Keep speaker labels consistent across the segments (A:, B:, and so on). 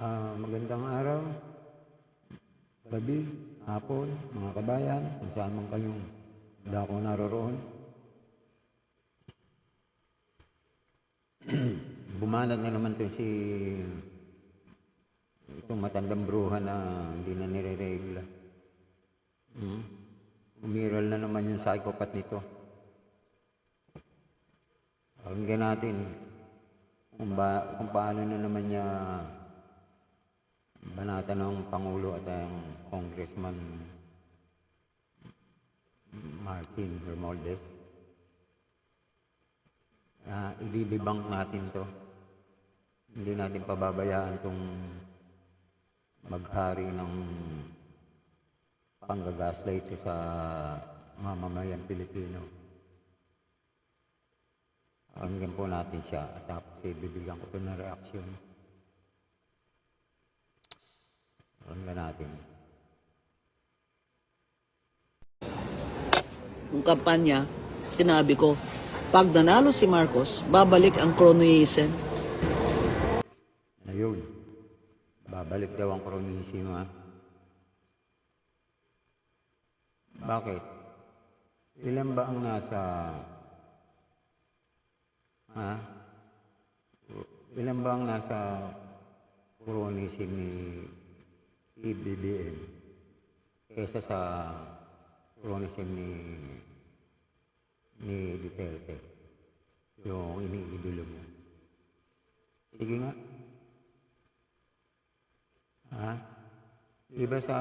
A: Ah, magandang araw, gabi, hapon, mga kabayan, kung saan man kayong dako naroroon. Bumanat na naman to si itong matandang bruha na hindi na nire-regla. Hmm? Umiral na naman yung psychopath nito. Pakinggan natin kung, ba, kung paano na naman niya banata ng Pangulo at ang Congressman Martin Romualdez. Uh, ididibang natin to. Hindi natin pababayaan itong maghari ng panggagaslight sa mamamayan Pilipino. Pakinggan po natin siya at tapos eh, bibigyan ko ito ng reaksyon. Pakinggan natin.
B: Yung kampanya, sinabi ko, pag nanalo si Marcos, babalik ang cronyism.
A: Ayun. Babalik daw ang kronisimo ha. Bakit? Ilan ba ang nasa... Ha? Ilan ba ang nasa kronism ni PBBM kesa sa kronism ni ni Duterte yung iniidolo mo. Sige nga. Ha? Di ba sa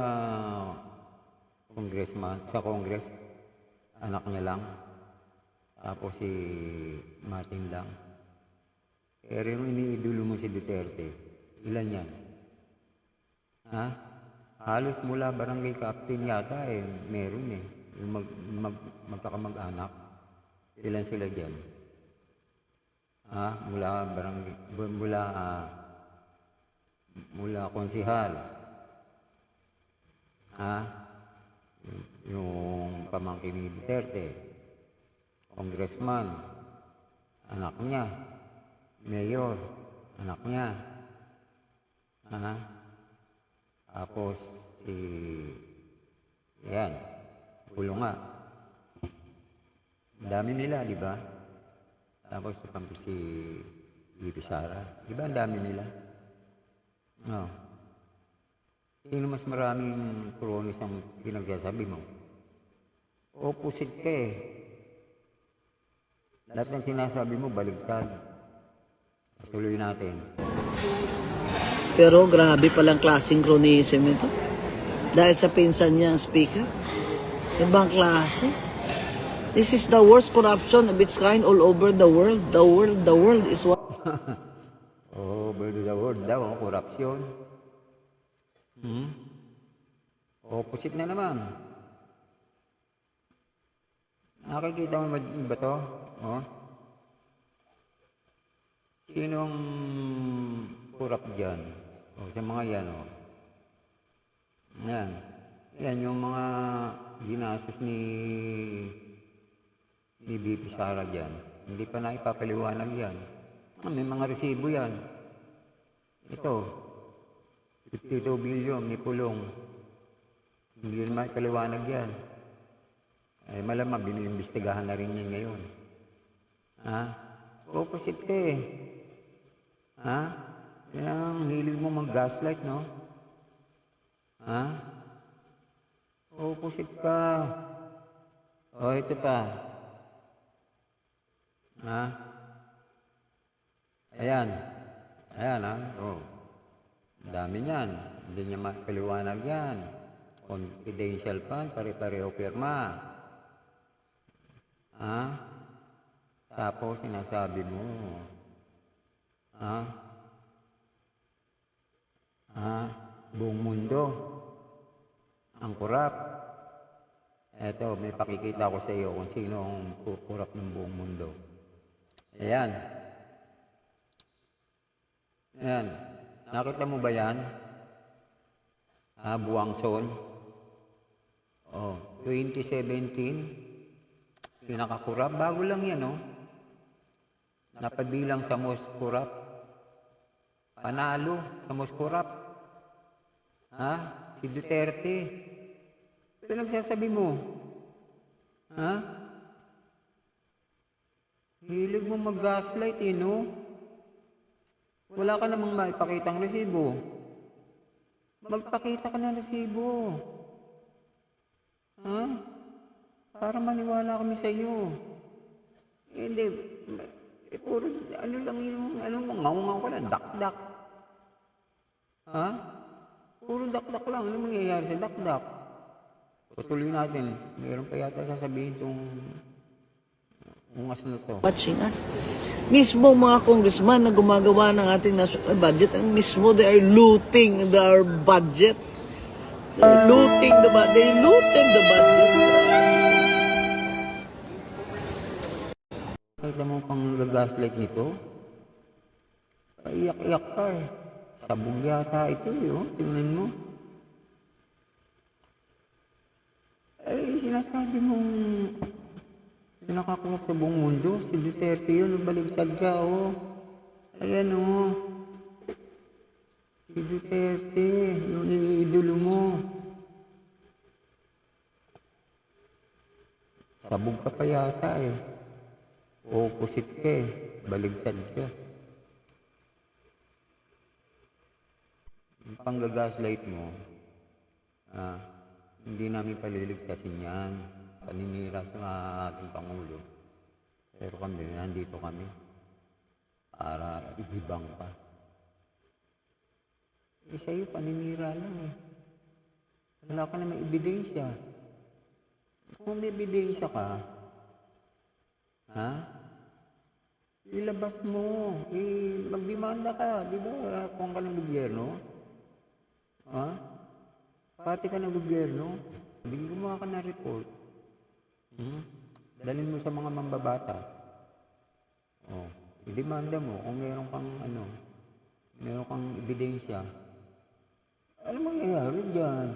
A: congressman, sa congress, anak niya lang, tapos si Martin lang. Pero yung iniidolo mo si Duterte, ilan yan? Ha? Halos mula barangay captain yata eh, meron eh. Yung mag, mag, magkakamag-anak. Ilan sila dyan? Ha? Mula barangay, mula ah, mula konsihal. Ha? Yung, yung pamangkin ni Duterte. Congressman. Anak niya. Mayor. Anak niya. Ha? Tapos si... Yan. Pulo nga. Dami nila, di ba? Tapos pampi si Bibi Sara. Di ba ang dami nila? No. Sino mas maraming kronis ang pinagsasabi mo? Opposite ka eh. Lahat ng sinasabi mo, baligtad. Tuloy natin.
B: Pero grabe palang klaseng cronyism ito. Dahil sa pinsan niya ang speaker. Ibang klase. This is the worst corruption of its kind all over the world. The world, the world is what?
A: Oh, of the world daw, korupsyon. Hmm? Opposite na naman. Nakikita mo ba ba to? Oh? Sinong kurap dyan? O, sa mga yan, oh. Yan. Yan yung mga ginastos ni ni BP Sara dyan. Hindi pa na ipapaliwanag yan. Ah, may mga resibo yan. Ito, 52 billion ni Pulong. Hindi rin maipaliwanag yan. Ay malamang biniimbestigahan na rin yan ngayon. Ha? Opposite ka eh. Ha? Yan ang hilig mo mag-gaslight, no? Ha? Opposite ka. O, ito pa. Ha? Ayan. Ayan, ha? Oh. Dami niyan. Hindi niya mapaliwanag yan. Confidential fund, pare-pareho pirma. Ha? Tapos sinasabi mo. Ha? Ha? Buong mundo. Ang kurap. Eto, may pakikita ko sa iyo kung sino ang kurap ng buong mundo. Ayan. Ayan. Nakita mo ba yan? Ah, Buwangson. Oh, 2017. Pinakakurap. Bago lang yan, oh. Napabilang sa most kurap. Panalo sa Moscorap. Ha? Si Duterte. Ito nagsasabi mo. Ha? Hilig mo mag-gaslight eh, no? Wala ka namang maipakitang resibo. Magpakita ka ng resibo. Ha? Para maniwala kami sa iyo. Hindi. Eh, puro, ano lang yung, ano, mangaungaw ka lang, dakdak. Ha? Puro dakdak lang. Ano mangyayari sa dakdak? Patuloy natin. Meron pa yata sasabihin itong ungas na to.
B: watching us. Mismo mga congressman na gumagawa ng ating national budget, ang mismo they are looting our budget. They're looting the budget. They looted the budget.
A: Kita mo pang gagaslight nito? Iyak-iyak ka eh. Sabog yata ito eh, oh. Tingnan mo. Eh, sinasabi mong pinakakulap sa buong mundo. Si Duterte yun, baligtad ka, oh. Ayan, oh. Si Duterte, yung iniidolo mo. Sabog ka pa yata eh. Opposite ka eh. Baligtad ka. Yung panggagaslight mo, ah, hindi namin paliligtasin yan. Paninira sa ating Pangulo. Pero kami, nandito kami para igibang pa. Eh, sa'yo, paninira lang eh. Wala ka na may ebidensya. Kung may ebidensya ka, ha? Ilabas mo. Eh, magdemanda ka. Di ba? Kung ka ng gobyerno. Ha? Pati ka ng gobyerno. Hindi gumawa ka ng report. Hmm? Dalhin mo sa mga mambabatas. Oh, idemanda mo kung meron kang ano, meron kang ebidensya. Ano mangyayari dyan?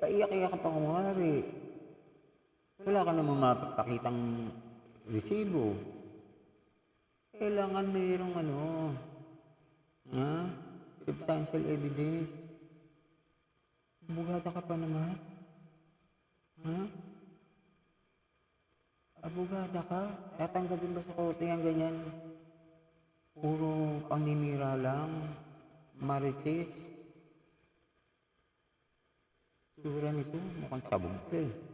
A: Paiyak-iyak ka pa kumari. Wala ka namang mapapakitang resibo. Kailangan mayroong ano, ha? Substantial evidence. Bugata ka pa naman. Ha? Abogada ka? Tatanggapin ba sa korte ang ganyan? Puro paninira lang. Marites. Sura nito, mukhang sabog ka eh.